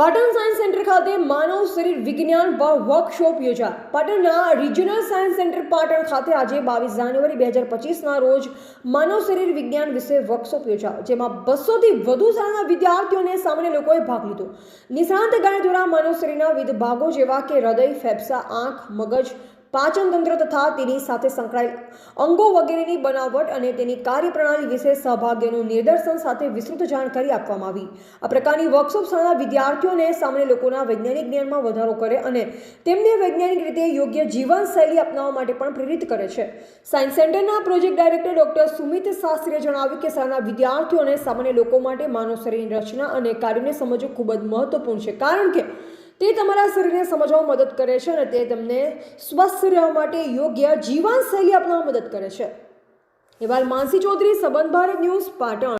Patan science centre ખાતે માનવ શરીર વિજ્ઞાન વર્કશોપ યોજા પાટણના રિજનલ સાયન્સ સેન્ટર પાટણ ખાતે આજે બાવીસ જાન્યુઆરી બે હજાર પચીસના રોજ માનવ શરીર વિજ્ઞાન વિશે વર્કશોપ યોજાયો, જેમાં બસોથી વધુ શાળાના વિદ્યાર્થીઓને સામાન્ય લોકોએ ભાગ લીધો. નિષ્ણાંત ગાય દ્વારા માનવ શરીરના વિવિધ ભાગો જેવા કે હૃદય, ફેફસા, આંખ, મગજ પાચન તંત્ર તથા તેની સાથે સંકળાયેલ અંગો વગેરેની બનાવટ અને તેની કાર્યપ્રણાલી વિશે સહભાગીઓનું નિદર્શન સાથે વિસ્તૃત જાણકારી આપવામાં આવી. આ પ્રકારની વર્કશોપ શાળા વિદ્યાર્થીઓને સામાન્ય લોકોના વૈજ્ઞાનિક જ્ઞાનમાં વધારો કરે અને તેમને વૈજ્ઞાનિક રીતે યોગ્ય જીવનશૈલી અપનાવવા માટે પણ પ્રેરિત કરે છે. સાયન્સ સેન્ટરના પ્રોજેક્ટ ડાયરેક્ટર ડોક્ટર સુમિત શાસ્ત્રીએ જણાવ્યું કે શાળાના વિદ્યાર્થીઓને સામાન્ય લોકો માટે માનવ શરીરની રચના અને કાર્યને સમજવું ખૂબ જ મહત્વપૂર્ણ છે. કારણ કે તે તમારા શરીરને સમજવામાં મદદ કરે છે અને તે તમને સ્વસ્થ રહેવા માટે યોગ્ય જીવનશૈલી અપનાવવા મદદ કરે છે. એવા માનસી ચૌધરી સંબંધ ભારત ન્યૂઝ પાટણ.